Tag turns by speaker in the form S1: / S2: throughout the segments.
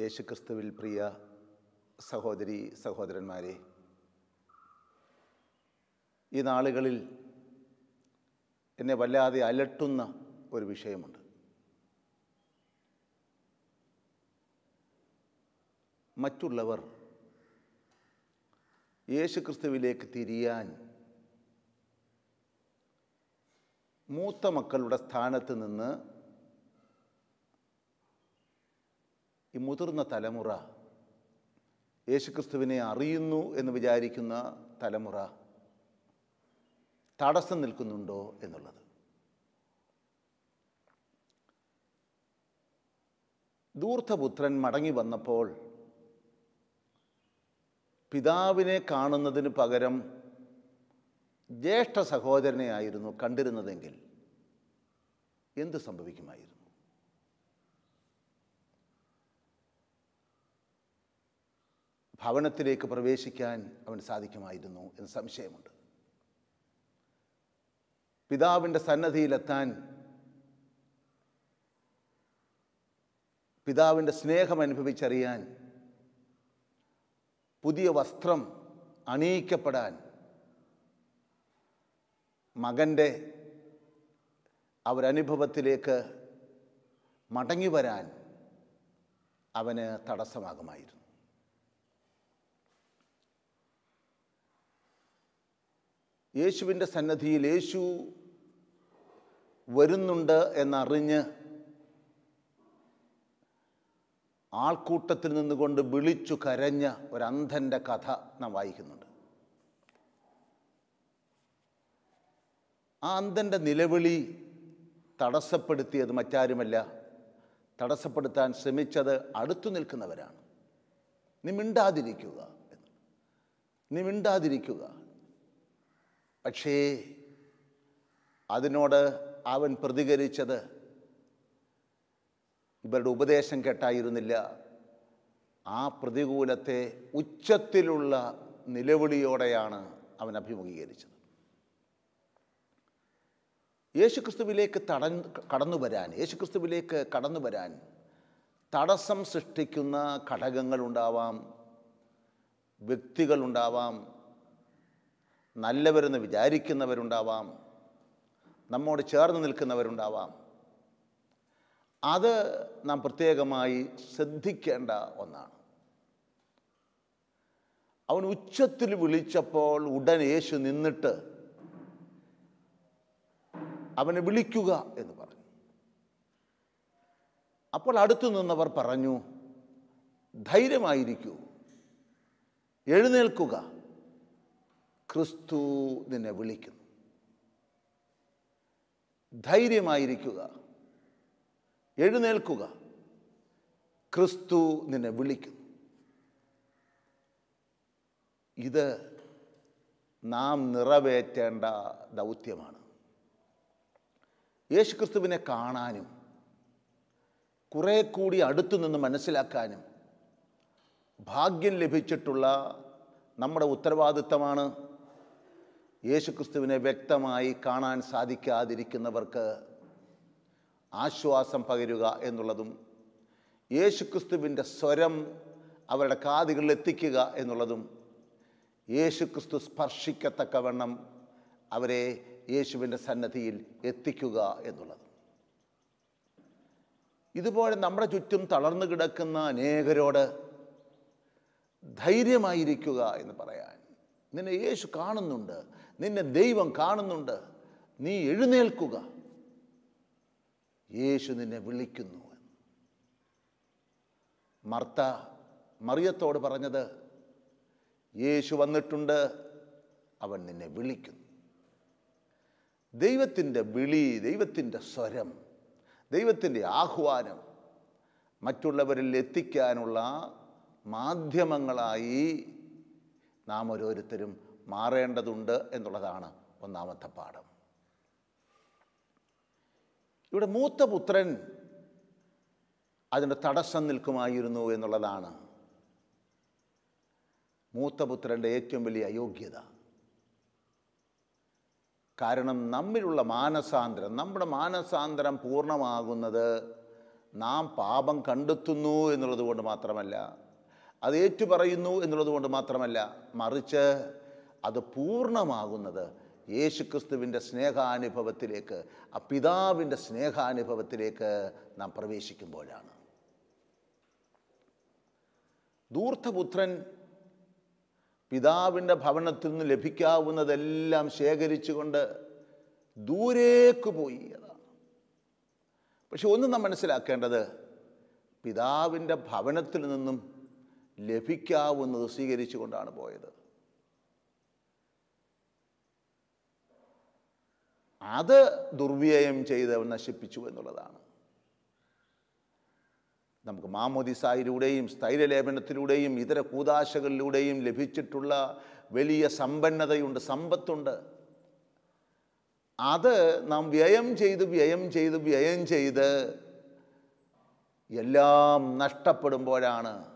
S1: യേശുക്രിസ്തുവിൽ പ്രിയ സഹോദരി സഹോദരന്മാരെ ഈ നാളുകളിൽ എന്നെ വല്ലാതെ അലട്ടുന്ന ഒരു വിഷയമുണ്ട്. മറ്റുള്ളവർ യേശുക്രിസ്തുവിലേക്ക് തിരിയാൻ മൂത്ത മക്കളുടെ സ്ഥാനത്ത് നിന്ന് ഈ മുതിർന്ന തലമുറ യേശുക്രിസ്തുവിനെ അറിയുന്നു എന്ന് വിചാരിക്കുന്ന തലമുറ തടസ്സം നിൽക്കുന്നുണ്ടോ എന്നുള്ളത്. ദൂർത്തപുത്രൻ മടങ്ങി വന്നപ്പോൾ പിതാവിനെ കാണുന്നതിന് പകരം ജ്യേഷ്ഠ സഹോദരനെ ആയിരുന്നു കണ്ടിരുന്നതെങ്കിൽ എന്ത് സംഭവിക്കുമായിരുന്നു? ഭവനത്തിലേക്ക് പ്രവേശിക്കാൻ അവൻ സാധിക്കുമായിരുന്നു എന്ന് സംശയമുണ്ട്. പിതാവിന്റെ സന്നദ്ധിയിലെത്താൻ പിതാവിന്റെ സ്നേഹം അനുഭവിച്ചറിയാൻ പുതിയ വസ്ത്രം അണിയിക്കപ്പെടാൻ മകന്റെ അവരനുഭവത്തിലേക്ക് മടങ്ങി വരാൻ അവന് തടസ്സമാകുമായിരുന്നു. യേശുവിന്റെ സന്നദ്ധിയിൽ യേശു വരുന്നുണ്ട് എന്നറിഞ്ഞ് ആൾക്കൂട്ടത്തിൽ നിന്നുകൊണ്ട് വിളിച്ചു കരഞ്ഞ ഒരന്ധന്റെ കഥ നാം വായിക്കുന്നുണ്ട്. ആ അന്ധന്റെ നിലവിളി തടസ്സപ്പെടുത്തിയത് മറ്റാരുമല്ല. തടസ്സപ്പെടുത്താൻ ശ്രമിച്ചത് അടുത്തു നിൽക്കുന്നവരാണ്. നീ മിണ്ടാതിരിക്കുക എന്ന്. നീ മിണ്ടാതിരിക്കുക. പക്ഷേ അതിനോട് അവൻ പ്രതികരിച്ചത് ഇവരുടെ ഉപദേശം കേട്ടായിരുന്നില്ല. ആ പ്രതികൂലത്തെ ഉച്ചത്തിലുള്ള നിലവിളിയോടെയാണ് അവൻ അഭിമുഖീകരിച്ചത്. യേശുക്രിസ്തുവിലേക്ക് തട കടന്നു വരാൻ യേശുക്രിസ്തുവിലേക്ക് കടന്നു വരാൻ തടസ്സം സൃഷ്ടിക്കുന്ന ഘടകങ്ങളുണ്ടാവാം വ്യക്തികളുണ്ടാവാം നല്ലവരെന്ന് വിചാരിക്കുന്നവരുണ്ടാവാം നമ്മോട് ചേർന്ന് നിൽക്കുന്നവരുണ്ടാവാം. അത് നാം പ്രത്യേകമായി ശ്രദ്ധിക്കേണ്ട ഒന്നാണ്. അവൻ ഉച്ചത്തിൽ വിളിച്ചപ്പോൾ ഉടൻ യേശു നിന്നിട്ട് അവനെ വിളിക്കുക എന്ന് പറഞ്ഞു. അപ്പോൾ അടുത്തു നിന്നവർ പറഞ്ഞു ധൈര്യമായിരിക്കൂ. എഴുന്നേൽക്കുക. ക്രിസ്തു നിന്നെ വിളിക്കുന്നു. ധൈര്യമായിരിക്കുക. എഴുന്നേൽക്കുക. ക്രിസ്തു നിന്നെ വിളിക്കുന്നു. ഇത് നാം നിറവേറ്റേണ്ട ദൗത്യമാണ്. യേശുക്രിസ്തുവിനെ കാണാനും കുറേ കൂടി അടുത്തു നിന്ന് മനസ്സിലാക്കാനും ഭാഗ്യം ലഭിച്ചിട്ടുള്ള നമ്മുടെ ഉത്തരവാദിത്തമാണ് യേശുക്രിസ്തുവിനെ വ്യക്തമായി കാണാൻ സാധിക്കാതിരിക്കുന്നവർക്ക് ആശ്വാസം പകരുക എന്നുള്ളതും യേശുക്രിസ്തുവിന്റെ സ്വരം അവരുടെ കാതുകളിൽ എത്തിക്കുക എന്നുള്ളതും യേശുക്രിസ്തു സ്പർശിക്കത്തക്കവണ്ണം അവരെ യേശുവിന്റെ സന്നദ്ധിയിൽ എത്തിക്കുക എന്നുള്ളതും. ഇതുപോലെ നമ്മുടെ ചുറ്റും തളർന്നു കിടക്കുന്ന അനേകരോട് ധൈര്യമായിരിക്കുക എന്ന് പറയാൻ നിന്നെ യേശു കാണുന്നുണ്ട് നിന്നെ ദൈവം കാണുന്നുണ്ട് നീ എഴുന്നേൽക്കുക. യേശു നിന്നെ വിളിക്കുന്നു മർത്ത മറിയത്തോട് പറഞ്ഞത് യേശു വന്നിട്ടുണ്ട് അവൻ നിന്നെ വിളിക്കുന്നു. ദൈവത്തിന്റെ വിളി ദൈവത്തിന്റെ സ്വരം ദൈവത്തിന്റെ ആഹ്വാനം മറ്റുള്ളവരിൽ എത്തിക്കാനുള്ള മാധ്യമങ്ങളായി നാം ഓരോരുത്തരും മാറേണ്ടതുണ്ട് എന്നുള്ളതാണ് ഒന്നാമത്തെ പാഠം. ഇവിടെ മൂത്ത പുത്രൻ അതിന്റെ തടസ്സം നിൽക്കുമായിരുന്നു എന്നുള്ളതാണ്. മൂത്തപുത്രന്റെ ഏറ്റവും വലിയ അയോഗ്യത. കാരണം നമ്മിലുള്ള മാനസാന്തരം നമ്മുടെ മാനസാന്തരം പൂർണമാകുന്നത് നാം പാപം കണ്ടെത്തുന്നു എന്നുള്ളത് കൊണ്ട് മാത്രമല്ല അത് ഏറ്റുപറയുന്നു എന്നുള്ളത് കൊണ്ട് മാത്രമല്ല മറിച്ച് അത് പൂർണമാകുന്നത് യേശുക്രിസ്തുവിന്റെ സ്നേഹാനുഭവത്തിലേക്ക് ആ പിതാവിന്റെ സ്നേഹാനുഭവത്തിലേക്ക് നാം പ്രവേശിക്കുമ്പോഴാണ്. ദൂർത്ഥപുത്രൻ പിതാവിന്റെ ഭവനത്തിൽ നിന്ന് ലഭിക്കാവുന്നതെല്ലാം ശേഖരിച്ചുകൊണ്ട് ദൂരേക്ക് പോയി. അതാണ് പക്ഷെ ഒന്ന് നാം മനസ്സിലാക്കേണ്ടത് പിതാവിന്റെ ഭവനത്തിൽ നിന്നും ലഭിക്കാവുന്നത് സ്വീകരിച്ചുകൊണ്ടാണ് പോയത്. അത് ദുർവ്യയം ചെയ്ത് നശിപ്പിച്ചു എന്നുള്ളതാണ്. നമുക്ക് മാമോദിസായിലൂടെയും സ്ഥൈര്യലേപനത്തിലൂടെയും ഇതര കൂതാശകളിലൂടെയും ലഭിച്ചിട്ടുള്ള വലിയ സമ്പന്നതയുണ്ട് സമ്പത്തുണ്ട്. അത് നാം വ്യയം ചെയ്ത് വ്യയം ചെയ്ത് വ്യയം ചെയ്ത് എല്ലാം നഷ്ടപ്പെടുമ്പോഴാണ്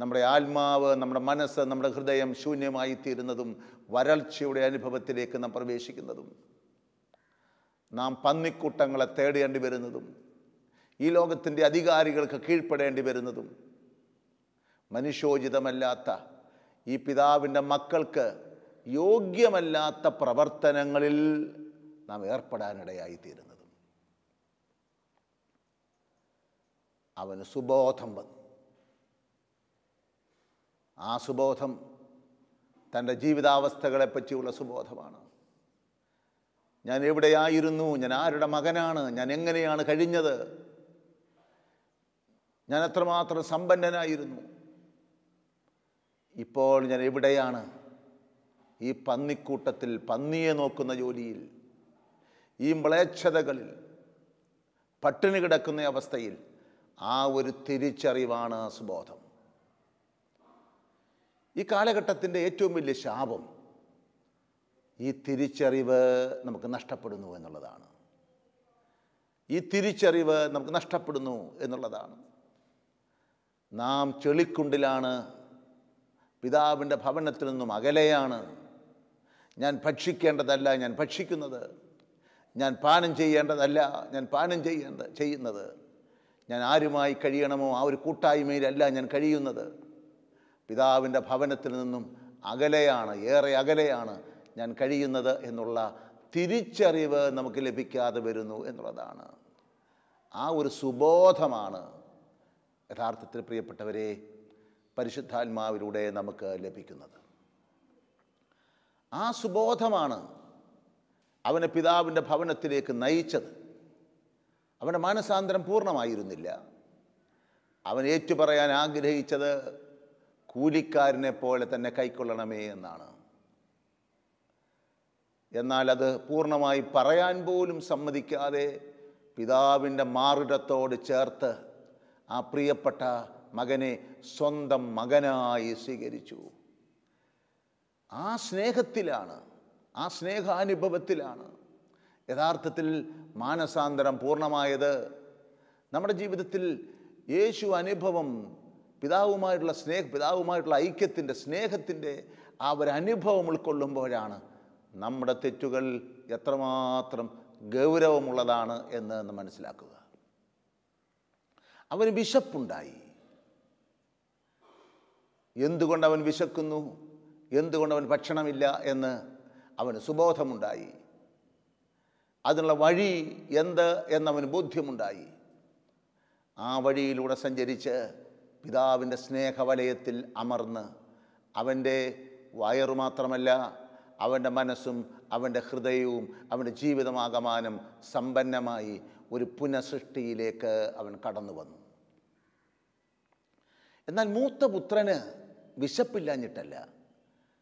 S1: നമ്മുടെ ആത്മാവ് നമ്മുടെ മനസ്സ് നമ്മുടെ ഹൃദയം ശൂന്യമായി തീരുന്നതും വരൾച്ചയുടെ അനുഭവത്തിലേക്ക് നാം പ്രവേശിക്കുന്നതും നാം പന്നിക്കൂട്ടങ്ങളെ തേടേണ്ടി വരുന്നതും ഈ ലോകത്തിന്റെ അധികാരികൾക്ക് കീഴ്പ്പെടേണ്ടി വരുന്നതും മനുഷ്യോചിതമല്ലാത്ത ഈ പിതാവിന്റെ മക്കൾക്ക് യോഗ്യമല്ലാത്ത പ്രവർത്തനങ്ങളിൽ നാം ഏർപ്പെടാനിടയായിത്തീരുന്നതും. അവന് സുബോധം വന്നു. ആ സുബോധം തന്റെ ജീവിതാവസ്ഥകളെപ്പറ്റിയുള്ള സുബോധമാണ്. ഞാൻ എവിടെയായിരുന്നു? ഞാൻ ആരുടെ മകനാണ്? ഞാൻ എങ്ങനെയാണ് കഴിഞ്ഞത്? ഞാൻ എത്രമാത്രം സമ്പന്നനായിരുന്നു? ഇപ്പോൾ ഞാൻ എവിടെയാണ്? ഈ പന്നിക്കൂട്ടത്തിൽ പന്നിയെ നോക്കുന്ന ജോലിയിൽ ഈ മ്ലേച്ഛതകളിൽ പട്ടിണി കിടക്കുന്ന അവസ്ഥയിൽ ആ ഒരു തിരിച്ചറിവാണ് സുബോധം. ഈ കാലഘട്ടത്തിന്റെ ഏറ്റവും വലിയ ശാപം ഈ തിരിച്ചറിവ് നമുക്ക് നഷ്ടപ്പെടുന്നു എന്നുള്ളതാണ്. ഈ തിരിച്ചറിവ് നമുക്ക് നഷ്ടപ്പെടുന്നു എന്നുള്ളതാണ്. നാം ചെളിക്കുണ്ടിലാണ് പിതാവിന്റെ ഭവനത്തിൽ നിന്നും അകലെയാണ്. ഞാൻ ഭക്ഷിക്കേണ്ടതല്ല ഞാൻ ഭക്ഷിക്കുന്നത്. ഞാൻ പാനം ചെയ്യേണ്ടതല്ല ഞാൻ പാനം ചെയ്യേണ്ട ചെയ്യുന്നത്. ഞാൻ ആരുമായി കഴിയണമോ ആ ഒരു കൂട്ടായ്മയിലല്ല ഞാൻ കഴിയുന്നത്. പിതാവിന്റെ ഭവനത്തിൽ നിന്നും അകലെയാണ് ഏറെ അകലെയാണ് ഞാൻ കഴിയുന്നത് എന്നുള്ള തിരിച്ചറിവ് നമുക്ക് ലഭിക്കാതെ വരുന്നു എന്നുള്ളതാണ്. ആ ഒരു സുബോധമാണ് യഥാർത്ഥത്തിൽ പ്രിയപ്പെട്ടവരെ പരിശുദ്ധാത്മാവിലൂടെ നമുക്ക് ലഭിക്കുന്നത്. ആ സുബോധമാണ് അവനെ പിതാവിന്റെ ഭവനത്തിലേക്ക് നയിച്ചത്. അവന്റെ മാനസാന്തരം പൂർണമായിരുന്നില്ല. അവൻ ഏറ്റുപറയാൻ ആഗ്രഹിച്ചത് കൂലിക്കാരനെ പോലെ തന്നെ കൈക്കൊള്ളണമേ എന്നാണ്. എന്നാൽ അത് പൂർണമായി പറയാൻ പോലും സമ്മതിക്കാതെ പിതാവിന്റെ മാറിടത്തോട് ചേർത്ത് ആ പ്രിയപ്പെട്ട മകനെ സ്വന്തം മകനായി സ്വീകരിച്ചു. ആ സ്നേഹത്തിലാണ് ആ സ്നേഹാനുഭവത്തിലാണ് യഥാർത്ഥത്തിൽ മാനസാന്തരം പൂർണമായത്. നമ്മുടെ ജീവിതത്തിൽ യേശു അനുഭവം പിതാവുമായിട്ടുള്ള സ്നേഹ പിതാവുമായിട്ടുള്ള ഐക്യത്തിന്റെ സ്നേഹത്തിന്റെ ആ ഒരു അനുഭവം ഉൾക്കൊള്ളുമ്പോഴാണ് നമ്മുടെ തെറ്റുകൾ എത്രമാത്രം ഗൗരവമുള്ളതാണ് എന്ന് മനസ്സിലാക്കുക. അവന് വിശപ്പുണ്ടായി. എന്തുകൊണ്ട് അവൻ വിശക്കുന്നു? എന്തുകൊണ്ട് അവൻ ഭക്ഷണമില്ല എന്ന് അവന് സുബോധമുണ്ടായി. അതിനുള്ള വഴി എന്ത് എന്നവന് ബോധ്യമുണ്ടായി. ആ വഴിയിലൂടെ സഞ്ചരിച്ച് പിതാവിന്റെ സ്നേഹവലയത്തിൽ അമർന്ന് അവന്റെ വയറു മാത്രമല്ല അവന്റെ മനസ്സും അവന്റെ ഹൃദയവും അവന്റെ ജീവിതമാകമാനം സമ്പന്നമായി ഒരു പുനഃസൃഷ്ടിയിലേക്ക് അവൻ കടന്നു വന്നു. എന്നാൽ മൂത്ത പുത്രന് വിശപ്പില്ലാഞ്ഞിട്ടല്ല.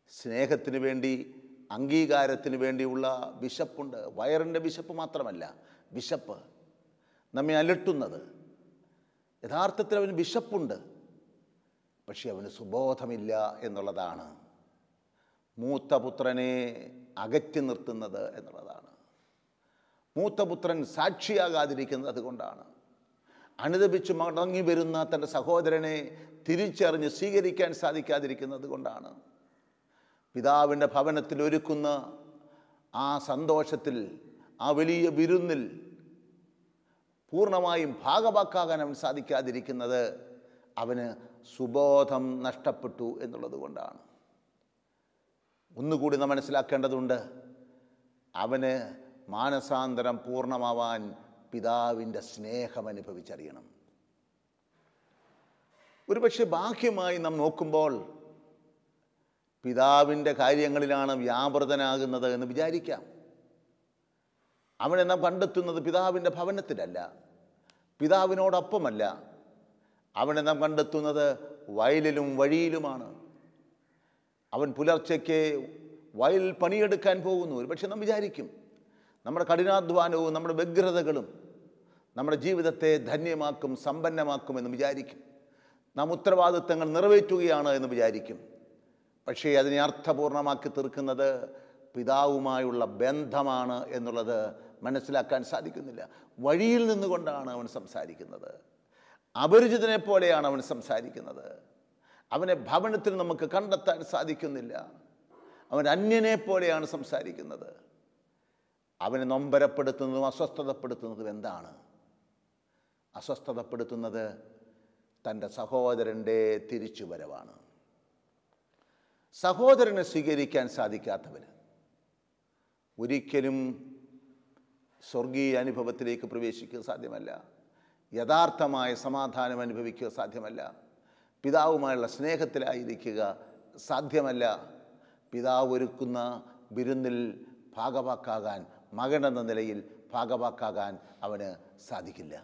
S1: സ്നേഹത്തിന് വേണ്ടി അംഗീകാരത്തിന് വേണ്ടിയുള്ള വിശപ്പുണ്ട്. വയറിന്റെ വിശപ്പ് മാത്രമല്ല വിശപ്പ് നമ്മെ അലട്ടുന്നത്. യഥാർത്ഥത്തിൽ അവന് വിശപ്പുണ്ട് പക്ഷെ അവന് സുബോധമില്ല എന്നുള്ളതാണ്. മൂത്ത പുത്രനെ അകറ്റി നിർത്തുന്നത് എന്നുള്ളതാണ്. മൂത്തപുത്രൻ സാക്ഷിയാകാതിരിക്കുന്നത് അതുകൊണ്ടാണ്. അനുദപിച്ച് മടങ്ങി വരുന്ന തന്റെ സഹോദരനെ തിരിച്ചറിഞ്ഞ് സ്വീകരിക്കാൻ സാധിക്കാതിരിക്കുന്നത് കൊണ്ടാണ്. പിതാവിന്റെ ഭവനത്തിൽ ഒരുക്കുന്ന ആ സന്തോഷത്തിൽ ആ വലിയ വിരുന്നിൽ പൂർണമായും ഭാഗവാക്കാകാൻ അവൻ സാധിക്കാതിരിക്കുന്നത് അവന് സുബോധം നഷ്ടപ്പെട്ടു എന്നുള്ളത് കൊണ്ടാണ്. ഒന്നുകൂടി നാം മനസ്സിലാക്കേണ്ടതുണ്ട് അവന് മാനസാന്തരം പൂർണമാവാൻ പിതാവിന്റെ സ്നേഹം അനുഭവിച്ചറിയണം. ഒരുപക്ഷെ ബാഹ്യമായി നാം നോക്കുമ്പോൾ പിതാവിന്റെ കാര്യങ്ങളിലാണ് വ്യാപൃതനാകുന്നത് എന്ന് വിചാരിക്കാം. അവനെ നാം കണ്ടെത്തുന്നത് പിതാവിന്റെ ഭവനത്തിലല്ല പിതാവിനോടൊപ്പമല്ല. അവനെ നാം കണ്ടെത്തുന്നത് വയലിലും വഴിയിലുമാണ്. അവൻ പുലർച്ചയ്ക്ക് വയൽ പണിയെടുക്കാൻ പോകുന്നു പക്ഷെ നാം വിചാരിക്കും നമ്മുടെ കഠിനാധ്വാനവും നമ്മുടെ വ്യഗ്രതകളും നമ്മുടെ ജീവിതത്തെ ധന്യമാക്കും സമ്പന്നമാക്കും എന്ന് വിചാരിക്കും. നാം ഉത്തരവാദിത്തങ്ങൾ നിറവേറ്റുകയാണ് എന്ന് വിചാരിക്കും. പക്ഷേ അതിനെ അർത്ഥപൂർണമാക്കി തീർക്കുന്നത് പിതാവുമായുള്ള ബന്ധമാണ് എന്നുള്ളത് മനസ്സിലാക്കാൻ സാധിക്കുന്നില്ല. വഴിയിൽ നിന്നുകൊണ്ടാണ് അവൻ സംസാരിക്കുന്നത്. അപരിചിതനെ പോലെയാണ് അവൻ സംസാരിക്കുന്നത്. അവനെ ഭവനത്തിൽ നമുക്ക് കണ്ടെത്താൻ സാധിക്കുന്നില്ല. അവൻ അന്യനെ പോലെയാണ് സംസാരിക്കുന്നത്. അവനെ നൊമ്പരപ്പെടുത്തുന്നതും അസ്വസ്ഥതപ്പെടുത്തുന്നതും എന്താണ്? അസ്വസ്ഥതപ്പെടുത്തുന്നത് തന്റെ സഹോദരന്റെ തിരിച്ചുവരവാണ്. സഹോദരനെ സ്വീകരിക്കാൻ സാധിക്കാത്തവർ ഒരിക്കലും സ്വർഗീയ അനുഭവത്തിലേക്ക് പ്രവേശിക്കുക സാധ്യമല്ല. യഥാർത്ഥമായ സമാധാനം അനുഭവിക്കുക സാധ്യമല്ല. പിതാവുമായുള്ള സ്നേഹത്തിലായിരിക്കുക സാധ്യമല്ല. പിതാവ് ഒരുക്കുന്ന വിരുന്നിൽ ഭാഗവാക്കാകാൻ മകനെന്ന നിലയിൽ ഭാഗവാക്കാകാൻ അവന് സാധിക്കില്ല.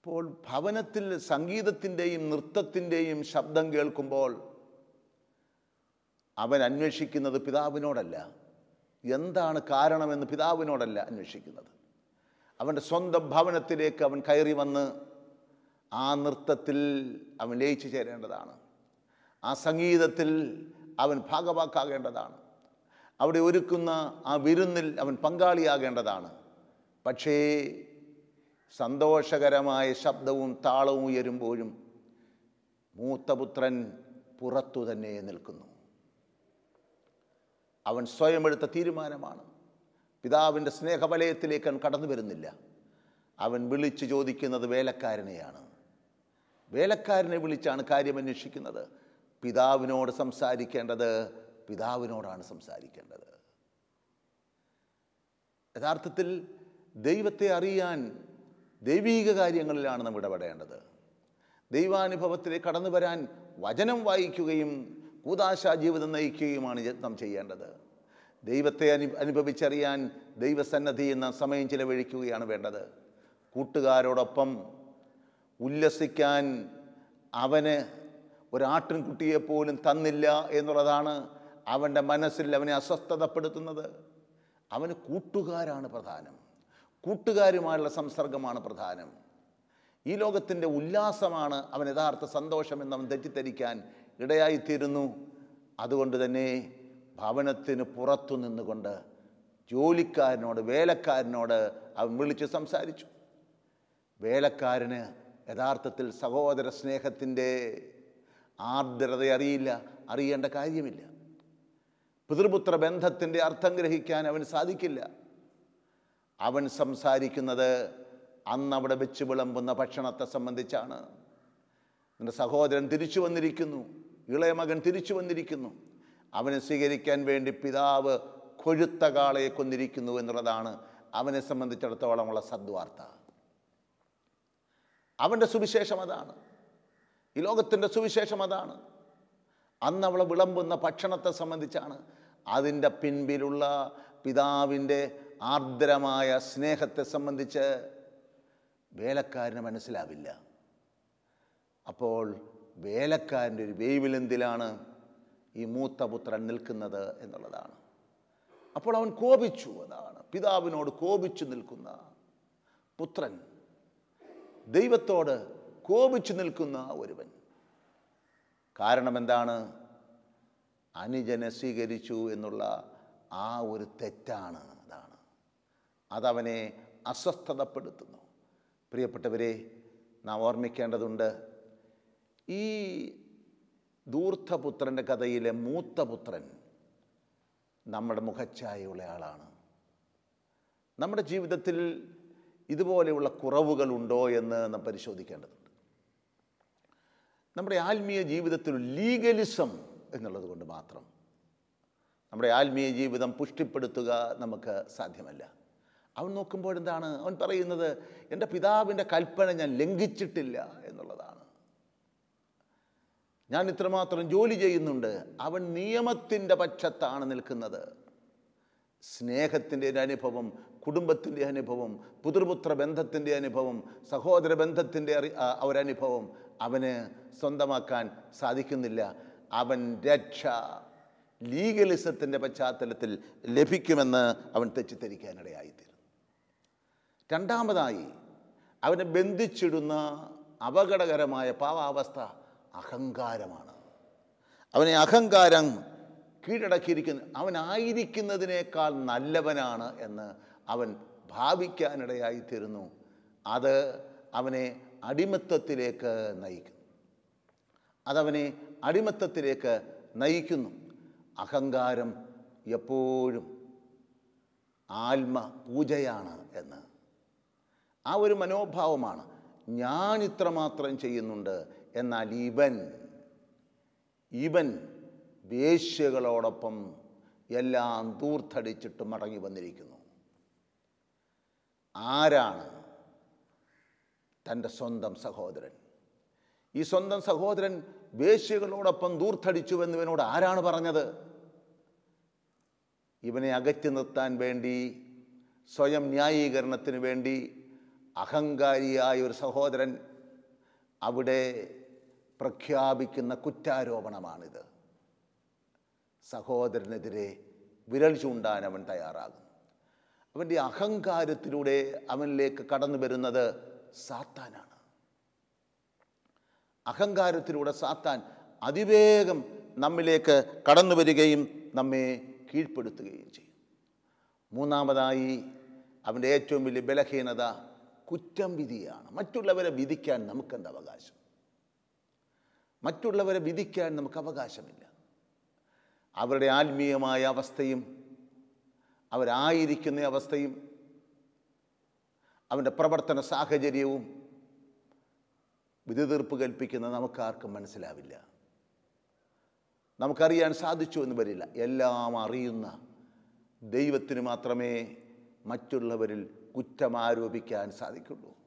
S1: അപ്പോൾ ഭവനത്തിൽ സംഗീതത്തിന്റെയും നൃത്തത്തിന്റെയും ശബ്ദം കേൾക്കുമ്പോൾ അവൻ അന്വേഷിക്കുന്നത് പിതാവിനോടല്ല. എന്താണ് കാരണമെന്ന് പിതാവിനോടല്ല അന്വേഷിക്കുന്നത്. അവന്റെ സ്വന്തം ഭവനത്തിലേക്ക് അവൻ കയറി വന്ന് ആ നൃത്തത്തിൽ അവൻ ലയിച്ചു ചേരേണ്ടതാണ്. ആ സംഗീതത്തിൽ അവൻ ഭാഗവാക്കാകേണ്ടതാണ്. അവിടെ ഒരുക്കുന്ന ആ വിരുന്നിൽ അവൻ പങ്കാളിയാകേണ്ടതാണ്. പക്ഷേ സന്തോഷകരമായ ശബ്ദവും താളവും ഉയരുമ്പോഴും മൂത്തപുത്രൻ പുറത്തു തന്നെ നിൽക്കുന്നു. അവൻ സ്വയം എടുത്ത തീരുമാനമാണ്. പിതാവിന്റെ സ്നേഹവലയത്തിലേക്ക് അവൻ കടന്നു വരുന്നില്ല. അവൻ വിളിച്ചു ചോദിക്കുന്നത് വേലക്കാരനെയാണ്. വേലക്കാരനെ വിളിച്ചാണ് കാര്യം അന്വേഷിക്കുന്നത്. പിതാവിനോട് സംസാരിക്കേണ്ടത് പിതാവിനോടാണ് സംസാരിക്കേണ്ടത്. യഥാർത്ഥത്തിൽ ദൈവത്തെ അറിയാൻ ദൈവീക കാര്യങ്ങളിലാണ് നമ്മൾ ഇടപെടേണ്ടത്. ദൈവാനുഭവത്തിലേക്ക് കടന്നു വരാൻ വചനം വായിക്കുകയും കൂതാശാ ജീവിതം നയിക്കുകയുമാണ് നാം ചെയ്യേണ്ടത്. ദൈവത്തെ അനു അനുഭവിച്ചറിയാൻ ദൈവസന്നദ്ധി എന്ന സമയം ചിലവഴിക്കുകയാണ് വേണ്ടത്. കൂട്ടുകാരോടൊപ്പം ഉല്ലസിക്കാൻ അവന് ഒരാട്ടിൻകുട്ടിയെ പോലും തന്നില്ല എന്നുള്ളതാണ് അവന്റെ മനസ്സിൽ അവനെ അസ്വസ്ഥതപ്പെടുത്തുന്നത്. അവന് കൂട്ടുകാരാണ് പ്രധാനം. കൂട്ടുകാരുമായുള്ള സംസർഗമാണ് പ്രധാനം. ഈ ലോകത്തിന്റെ ഉല്ലാസമാണ് അവൻ യഥാർത്ഥ സന്തോഷമെന്ന് അവൻ തെറ്റിദ്ധരിക്കാൻ ഇടയായിത്തീരുന്നു. അതുകൊണ്ട് തന്നെ ഭവനത്തിന് പുറത്തു നിന്നുകൊണ്ട് ജോലിക്കാരനോട് വേലക്കാരനോട് അവൻ വിളിച്ച് സംസാരിച്ചു. വേലക്കാരന് യഥാർത്ഥത്തിൽ സഹോദര സ്നേഹത്തിന്റെ ആർദ്രത അറിയില്ല അറിയേണ്ട കാര്യമില്ല. പിതൃപുത്ര ബന്ധത്തിന്റെ അർത്ഥം ഗ്രഹിക്കാൻ അവന് സാധിക്കില്ല. അവൻ സംസാരിക്കുന്നത് അന്ന് അവിടെ വെച്ച് വിളമ്പുന്ന ഭക്ഷണത്തെ സംബന്ധിച്ചാണ്. നിന്റെ സഹോദരൻ തിരിച്ചു വന്നിരിക്കുന്നു. ഇളയ മകൻ തിരിച്ചു വന്നിരിക്കുന്നു. അവനെ സ്വീകരിക്കാൻ വേണ്ടി പിതാവ് കൊഴുത്ത കാളയെ കൊന്നിരിക്കുന്നു എന്നുള്ളതാണ് അവനെ സംബന്ധിച്ചിടത്തോളമുള്ള സദ്വാർത്ത. അവന്റെ സുവിശേഷം അതാണ്. ഈ ലോകത്തിന്റെ സുവിശേഷം അതാണ്. അന്ന് അവളെ വിളമ്പുന്ന ഭക്ഷണത്തെ സംബന്ധിച്ചാണ് അതിന്റെ പിൻപിലുള്ള പിതാവിന്റെ ആർദ്രമായ സ്നേഹത്തെ സംബന്ധിച്ച് വേലക്കാരന് മനസ്സിലാവില്ല. അപ്പോൾ വേലക്കാരന്റെ ഒരു വേവിലെന്തിലാണ് ഈ മൂത്ത പുത്രൻ നിൽക്കുന്നത് എന്നുള്ളതാണ്. അപ്പോൾ അവൻ കോപിച്ചു അതാണ് പിതാവിനോട് കോപിച്ചു നിൽക്കുന്ന പുത്രൻ ദൈവത്തോട് കോപിച്ചു നിൽക്കുന്ന ഒരുവൻ. കാരണം എന്താണ്? അനുജനെ സ്വീകരിച്ചു എന്നുള്ള ആ ഒരു തെറ്റാണ് അതാണ്. അതവനെ അസ്വസ്ഥതപ്പെടുത്തുന്നു. പ്രിയപ്പെട്ടവരെ നാം ഓർമ്മിക്കേണ്ടതുണ്ട് ഈ ദൂർത്ഥപുത്രന്റെ കഥയിലെ മൂത്തപുത്രൻ നമ്മുടെ മുഖച്ഛായയുള്ള ആളാണ്. നമ്മുടെ ജീവിതത്തിൽ ഇതുപോലെയുള്ള കുറവുകളുണ്ടോ എന്ന് നാം പരിശോധിക്കേണ്ടതുണ്ട്. നമ്മുടെ ആത്മീയ ജീവിതത്തിൽ ലീഗലിസം എന്നുള്ളത് കൊണ്ട് മാത്രം നമ്മുടെ ആത്മീയ ജീവിതം പുഷ്ടിപ്പെടുത്തുക നമുക്ക് സാധ്യമല്ല. അവൻ നോക്കുമ്പോൾ എന്താണ് അവൻ പറയുന്നത് എന്റെ പിതാവിന്റെ കൽപ്പന ഞാൻ ലംഘിച്ചിട്ടില്ല എന്നുള്ളതാണ് ഞാൻ ഇത്രമാത്രം ജോലി ചെയ്യുന്നുണ്ട്. അവൻ നിയമത്തിന്റെ പക്ഷത്താണ് നിൽക്കുന്നത്. സ്നേഹത്തിന്റെ ഒരു അനുഭവം കുടുംബത്തിന്റെ അനുഭവം പുതൃപുത്ര ബന്ധത്തിന്റെ അനുഭവം സഹോദര ബന്ധത്തിന്റെ ഒരനുഭവം അവന് സ്വന്തമാക്കാൻ സാധിക്കുന്നില്ല. അവൻ രക്ഷ ലീഗലിസത്തിന്റെ പശ്ചാത്തലത്തിൽ ലഭിക്കുമെന്ന് അവൻ തെറ്റിദ്ധരിക്കാനിടയായിത്തീരും രണ്ടാമതായി അവനെ ബന്ധിച്ചിടുന്ന അപകടകരമായ പാവാവസ്ഥ അഹങ്കാരമാണ്. അവനെ അഹങ്കാരം കീഴടക്കിയിരിക്കുന്ന. അവനായിരിക്കുന്നതിനേക്കാൾ നല്ലവനാണ് എന്ന് അവൻ ഭാവിക്കാനിടയായിത്തീരുന്നു അത് അവനെ അടിമത്തത്തിലേക്ക് നയിക്കുന്നു. അതവനെ അടിമത്തത്തിലേക്ക് നയിക്കുന്നു. അഹങ്കാരം എപ്പോഴും ആത്മ പൂജയാണ് എന്ന്. ആ ഒരു മനോഭാവമാണ് ഞാൻ ഇത്രമാത്രം ചെയ്യുന്നുണ്ട് എന്നാൽ ഇവൻ ഇവൻ വേശ്യകളോടൊപ്പം എല്ലാം ദൂർത്തടിച്ചിട്ട് മടങ്ങി വന്നിരിക്കുന്നു. ആരാണ് തന്റെ സ്വന്തം സഹോദരൻ? ഈ സ്വന്തം സഹോദരൻ വേശ്യകളോടൊപ്പം ദൂർത്തടിച്ചു എന്നിവനോട് ആരാണ് പറഞ്ഞത്? ഇവനെ അകറ്റി നിർത്താൻ വേണ്ടി സ്വയം ന്യായീകരണത്തിന് വേണ്ടി അഹങ്കാരിയായ ഒരു സഹോദരൻ അവിടെ പ്രഖ്യാപിക്കുന്ന കുറ്റാരോപണമാണിത്. സഹോദരനെതിരെ വിരൽ ചൂണ്ടാൻ അവൻ തയ്യാറാകും അവന്റെ അഹങ്കാരത്തിലൂടെ അവനിലേക്ക് കടന്നു വരുന്നത് സാത്താനാണ്. അഹങ്കാരത്തിലൂടെ സാത്താൻ അതിവേഗം നമ്മിലേക്ക് കടന്നു വരികയും നമ്മെ കീഴ്പ്പെടുത്തുകയും ചെയ്യും. മൂന്നാമതായി അവന്റെ ഏറ്റവും വലിയ ബലഹീനത കുറ്റം വിധിയാണ്. മറ്റുള്ളവരെ വിധിക്കാൻ നമുക്കെന്ത് അവകാശം? മറ്റുള്ളവരെ വിധിക്കാൻ നമുക്ക് അവകാശമില്ല. അവരുടെ ആത്മീയമായ അവസ്ഥയും അവരായിരിക്കുന്ന അവസ്ഥയും അവന്റെ പ്രവർത്തന സാഹചര്യവും വിധിതീർപ്പ് കൽപ്പിക്കുന്ന നമുക്കാർക്കും മനസ്സിലാവില്ല. നമുക്കറിയാൻ സാധിച്ചു എന്ന് വരില്ല. എല്ലാം അറിയുന്ന ദൈവത്തിന് മാത്രമേ മറ്റുള്ളവരിൽ കുറ്റം ആരോപിക്കാൻ സാധിക്കുള്ളൂ.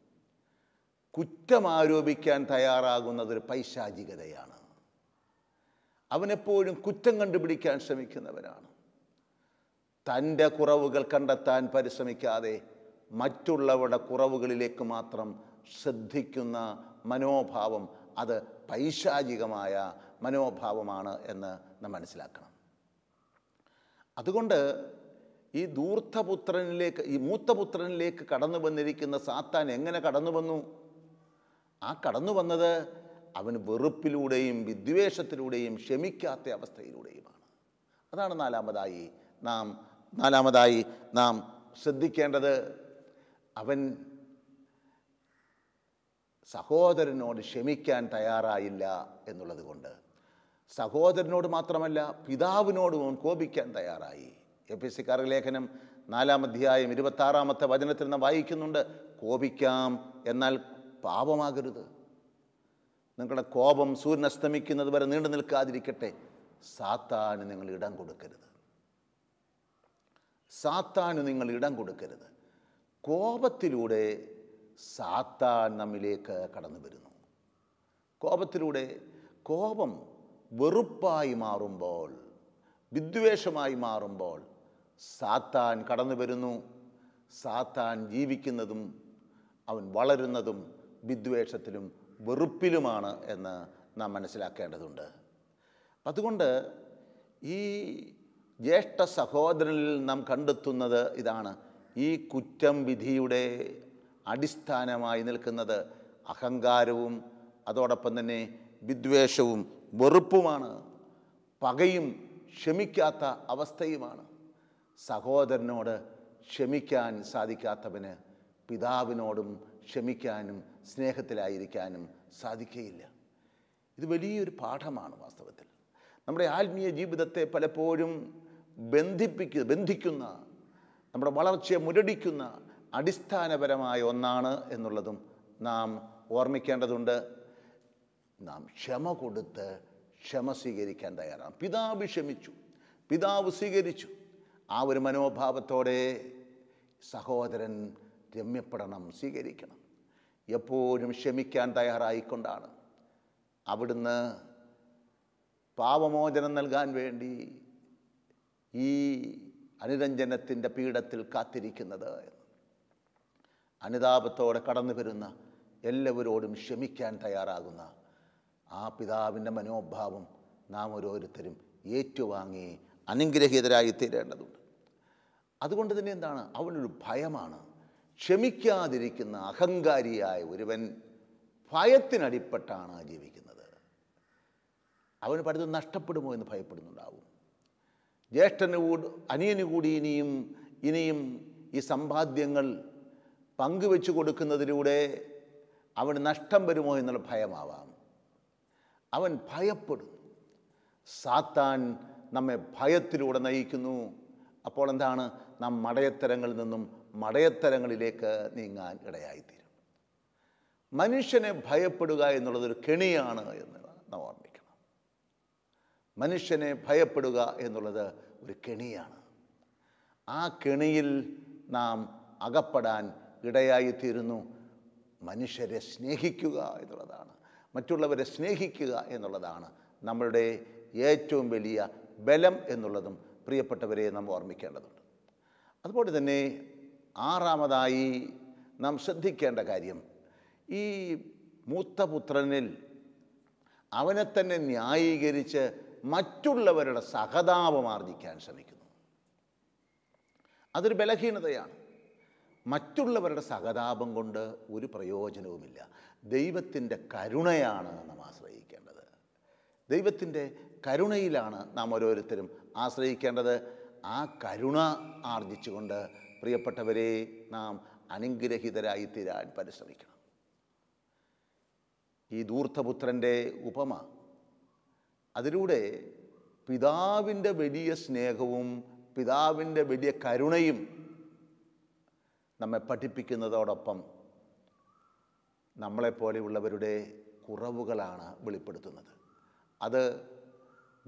S1: കുറ്റമാരോപിക്കാൻ തയ്യാറാകുന്നതൊരു പൈശാചികതയാണ്. അവനെപ്പോഴും കുറ്റം കണ്ടുപിടിക്കാൻ ശ്രമിക്കുന്നവനാണ്. തന്റെ കുറവുകൾ കണ്ടെത്താൻ പരിശ്രമിക്കാതെ മറ്റുള്ളവരുടെ കുറവുകളിലേക്ക് മാത്രം ശ്രദ്ധിക്കുന്ന മനോഭാവം അത് പൈശാചികമായ മനോഭാവമാണ് എന്ന് നാം മനസ്സിലാക്കണം. അതുകൊണ്ട് ഈ ധൂർത്തപുത്രനിലേക്ക് ഈ മൂത്തപുത്രനിലേക്ക് കടന്നു വന്നിരിക്കുന്ന സാത്താൻ എങ്ങനെ കടന്നു വന്നു? ആ കടന്നു വന്നത് അവന് വെറുപ്പിലൂടെയും വിദ്വേഷത്തിലൂടെയും ക്ഷമിക്കാത്ത അവസ്ഥയിലൂടെയുമാണ്. അതാണ് നാലാമതായി നാം നാലാമതായി നാം ശ്രദ്ധിക്കേണ്ടത്. അവൻ സഹോദരനോട് ക്ഷമിക്കാൻ തയ്യാറായില്ല എന്നുള്ളത് കൊണ്ട്. സഹോദരനോട് മാത്രമല്ല പിതാവിനോടും അവൻ കോപിക്കാൻ തയ്യാറായി. എഫ് എസ് സിക്കാർ ലേഖനം നാലാം അധ്യായം ഇരുപത്താറാമത്തെ വചനത്തിൽ നാം വായിക്കുന്നുണ്ട്. കോപിക്കാം എന്നാൽ പാപമാകരുത്. നിങ്ങളുടെ കോപം സൂര്യൻ അസ്തമിക്കുന്നത് വരെ നീണ്ടു നിൽക്കാതിരിക്കട്ടെ. സാത്താന് നിങ്ങൾ ഇടം കൊടുക്കരുത്. സാത്താന് നിങ്ങൾ ഇടം കൊടുക്കരുത്. കോപത്തിലൂടെ സാത്താൻ നമ്മിലേക്ക് കടന്നു വരുന്നു. കോപത്തിലൂടെ കോപം വെറുപ്പായി മാറുമ്പോൾ വിദ്വേഷമായി മാറുമ്പോൾ സാത്താൻ കടന്നു വരുന്നു. സാത്താൻ ജീവിക്കുന്നതും അവൻ വളരുന്നതും വിദ്വേഷത്തിലും വെറുപ്പിലുമാണ് എന്ന് നാം മനസ്സിലാക്കേണ്ടതുണ്ട്. അതുകൊണ്ട് ഈ ജ്യേഷ്ഠ സഹോദരനിൽ നാം കണ്ടെത്തുന്നത് ഇതാണ്. ഈ കുറ്റം വിധിയുടെ അടിസ്ഥാനമായി നിൽക്കുന്നത് അഹങ്കാരവും അതോടൊപ്പം തന്നെ വിദ്വേഷവും വെറുപ്പുമാണ്. പകയും ക്ഷമിക്കാത്ത അവസ്ഥയുമാണ്. സഹോദരനോട് ക്ഷമിക്കാൻ സാധിക്കാത്തവന് പിതാവിനോടും ക്ഷമിക്കാനും സ്നേഹത്തിലായിരിക്കാനും സാധിക്കുകയില്ല ഇത് വലിയൊരു പാഠമാണ് വാസ്തവത്തിൽ. നമ്മുടെ ആത്മീയ ജീവിതത്തെ പലപ്പോഴും ബന്ധിപ്പിക്കുക ബന്ധിക്കുന്ന നമ്മുടെ വളർച്ചയെ മുരടിക്കുന്ന അടിസ്ഥാനപരമായ ഒന്നാണ് എന്നുള്ളതും നാം ഓർമ്മിക്കേണ്ടതുണ്ട്. നാം ക്ഷമ കൊടുത്ത് ക്ഷമ സ്വീകരിക്കാൻ തയ്യാറാണ്. പിതാവ് ക്ഷമിച്ചു. പിതാവ് സ്വീകരിച്ചു. ആ ഒരു മനോഭാവത്തോടെ സഹോദരൻ രമ്യപ്പെടണം സ്വീകരിക്കണം. എപ്പോഴും ക്ഷമിക്കാൻ തയ്യാറായിക്കൊണ്ടാണ്. അവിടുന്ന് പാവമോചനം നൽകാൻ വേണ്ടി ഈ അനുരഞ്ജനത്തിന്റെ പീഠത്തിൽ കാത്തിരിക്കുന്നത്. അനുതാപത്തോടെ കടന്നു വരുന്ന എല്ലാവരോടും ക്ഷമിക്കാൻ തയ്യാറാകുന്ന ആ പിതാവിന്റെ മനോഭാവം നാം ഓരോരുത്തരും ഏറ്റുവാങ്ങി അനുഗ്രഹീതരായി തീരേണ്ടതുണ്ട് അതുകൊണ്ട് തന്നെ എന്താണ്? അവനൊരു ഭയമാണ്. ക്ഷമിക്കാതിരിക്കുന്ന അഹങ്കാരിയായ ഒരുവൻ ഭയത്തിനടിപ്പെട്ടാണ് ജീവിക്കുന്നത്. അവന് പലതും നഷ്ടപ്പെടുമോ എന്ന് ഭയപ്പെടുന്നുണ്ടാവും. ജ്യേഷ്ഠന് കൂടി അനിയന് കൂടി ഇനിയും ഇനിയും ഈ സമ്പാദ്യങ്ങൾ പങ്കുവെച്ചു കൊടുക്കുന്നതിലൂടെ അവന് നഷ്ടം വരുമോ എന്നുള്ള ഭയമാവാം. അവൻ ഭയപ്പെടും സാത്താൻ നമ്മെ ഭയത്തിലൂടെ നയിക്കുന്നു. അപ്പോൾ എന്താണ്? നാം മടയത്തരങ്ങളിൽ നിന്നും മടയത്തരങ്ങളിലേക്ക് നീങ്ങാൻ ഇടയായിത്തീരും. മനുഷ്യനെ ഭയപ്പെടുക എന്നുള്ളതൊരു കെണിയാണ് എന്ന് നാം ഓർമ്മിക്കണം. മനുഷ്യനെ ഭയപ്പെടുക എന്നുള്ളത് ഒരു കെണിയാണ്. ആ കെണിയിൽ നാം അകപ്പെടാൻ ഇടയായിത്തീരുന്നു. മനുഷ്യരെ സ്നേഹിക്കുക എന്നുള്ളതാണ്. മറ്റുള്ളവരെ സ്നേഹിക്കുക എന്നുള്ളതാണ് നമ്മളുടെ ഏറ്റവും വലിയ ബലം എന്നുള്ളതും പ്രിയപ്പെട്ടവരെ നാം ഓർമ്മിക്കേണ്ടതുണ്ട്. അതുപോലെ തന്നെ ആറാമതായി നാം ശ്രദ്ധിക്കേണ്ട കാര്യം ഈ മൂത്തപുത്രനിൽ അവനെ തന്നെ ന്യായീകരിച്ച് മറ്റുള്ളവരുടെ സഹതാപം ആർജിക്കാൻ ശ്രമിക്കുന്നു. അതൊരു ബലഹീനതയാണ്. മറ്റുള്ളവരുടെ സഹതാപം കൊണ്ട് ഒരു പ്രയോജനവുമില്ല. ദൈവത്തിന്റെ കരുണയാണ് നാം ആശ്രയിക്കേണ്ടത്. ദൈവത്തിന്റെ കരുണയിലാണ് നാം ഓരോരുത്തരും ആശ്രയിക്കേണ്ടത്. ആ കരുണ ആർജിച്ചുകൊണ്ട് പ്രിയപ്പെട്ടവരെ നാം അനുഗ്രഹിതരായി തീരാൻ പരിശ്രമിക്കണം. ഈ ധൂർത്തപുത്രന്റെ ഉപമ അതിലൂടെ പിതാവിന്റെ വലിയ സ്നേഹവും പിതാവിന്റെ വലിയ കരുണയും നമ്മെ പഠിപ്പിക്കുന്നതോടൊപ്പം നമ്മളെപ്പോലെയുള്ളവരുടെ കുറവുകളാണ് വെളിപ്പെടുത്തുന്നത്. അത്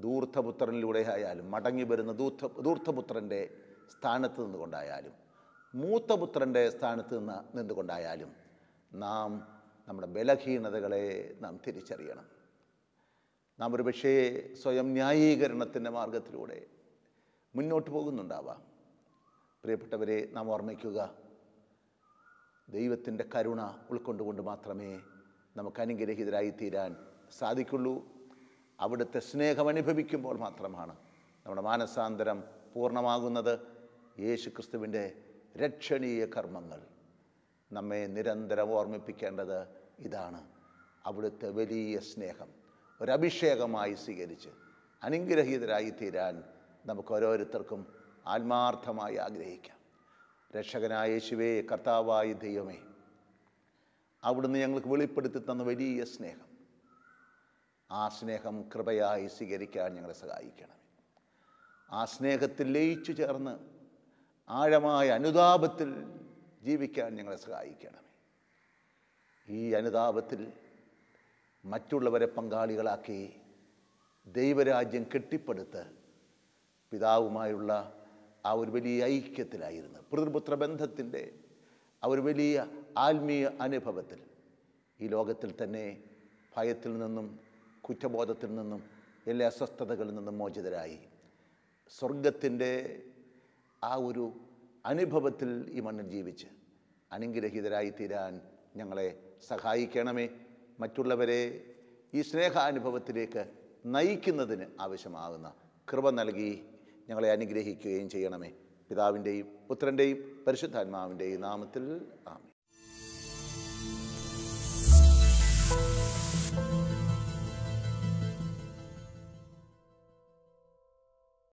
S1: ധൂർത്തപുത്രനിലൂടെ ആയാലും മടങ്ങി വരുന്ന ധൂർത്ത ധൂർത്തപുത്രന്റെ സ്ഥാനത്ത് നിന്നുകൊണ്ടായാലും മൂത്തപുത്രന്റെ സ്ഥാനത്ത് നിന്ന് നിന്നുകൊണ്ടായാലും നാം നമ്മുടെ ബലഹീനതകളെ നാം തിരിച്ചറിയണം. നാം ഒരു പക്ഷേ സ്വയം ന്യായീകരണത്തിന്റെ മാർഗത്തിലൂടെ മുന്നോട്ട് പോകുന്നുണ്ടാവാം. പ്രിയപ്പെട്ടവരെ നാം ഓർമ്മിക്കുക ദൈവത്തിന്റെ കരുണ ഉൾക്കൊണ്ടുകൊണ്ട് മാത്രമേ നമുക്ക് അനുഗ്രഹീതരായി തീരാൻ സാധിക്കുള്ളൂ. അവിടുത്തെ സ്നേഹം അനുഭവിക്കുമ്പോൾ മാത്രമാണ് നമ്മുടെ മാനസാന്തരം പൂർണമാകുന്നത്. യേശു ക്രിസ്തുവിന്റെ രക്ഷണീയ കർമ്മങ്ങൾ. നമ്മെ നിരന്തരം ഓർമ്മിപ്പിക്കേണ്ടത് ഇതാണ്. അവിടുത്തെ വലിയ സ്നേഹം. ഒരഭിഷേകമായി സ്വീകരിച്ച് അനുഗ്രഹീതരായി തീരാൻ നമുക്ക് ഓരോരുത്തർക്കും ആത്മാർത്ഥമായി ആഗ്രഹിക്കാം. രക്ഷകനായ യേശുവേ കർത്താവായ ദൈവമേ അവിടുന്ന് ഞങ്ങൾക്ക് വെളിപ്പെടുത്തി തന്ന വലിയ സ്നേഹം. ആ സ്നേഹം കൃപയായി സ്വീകരിക്കാൻ ഞങ്ങളെ സഹായിക്കണം ആ സ്നേഹത്തിൽ ലയിച്ചു ചേർന്ന് ആഴമായ അനുതാപത്തിൽ ജീവിക്കാൻ ഞങ്ങളെ സഹായിക്കണമേ. ഈ അനുതാപത്തിൽ മറ്റുള്ളവരെ പങ്കാളികളാക്കി ദൈവരാജ്യം കെട്ടിപ്പടുത്ത് പിതാവുമായുള്ള ആ ഒരു വലിയ ഐക്യത്തിലായിരുന്നു. പിതൃപുത്ര ബന്ധത്തിന്റെ ആ ഒരു വലിയ ആത്മീയ അനുഭവത്തിൽ ഈ ലോകത്തിൽ തന്നെ ഭയത്തിൽ നിന്നും കുറ്റബോധത്തിൽ നിന്നും എല്ലാ അസ്വസ്ഥതകളിൽ നിന്നും മോചിതരായി. സ്വർഗത്തിന്റെ ആ ഒരു അനുഭവത്തിൽ ഈ മണ്ണിൽ ജീവിച്ച് അനുഗ്രഹീതരായി തീരാൻ ഞങ്ങളെ സഹായിക്കണമേ. മറ്റുള്ളവരെ ഈ സ്നേഹാനുഭവത്തിലേക്ക് നയിക്കുന്നതിന് ആവശ്യമാകുന്ന കൃപ നൽകി ഞങ്ങളെ അനുഗ്രഹിക്കുകയും ചെയ്യണമേ. പിതാവിന്റെയും പുത്രന്റെയും പരിശുദ്ധാത്മാവിന്റെയും നാമത്തിൽ ആമേ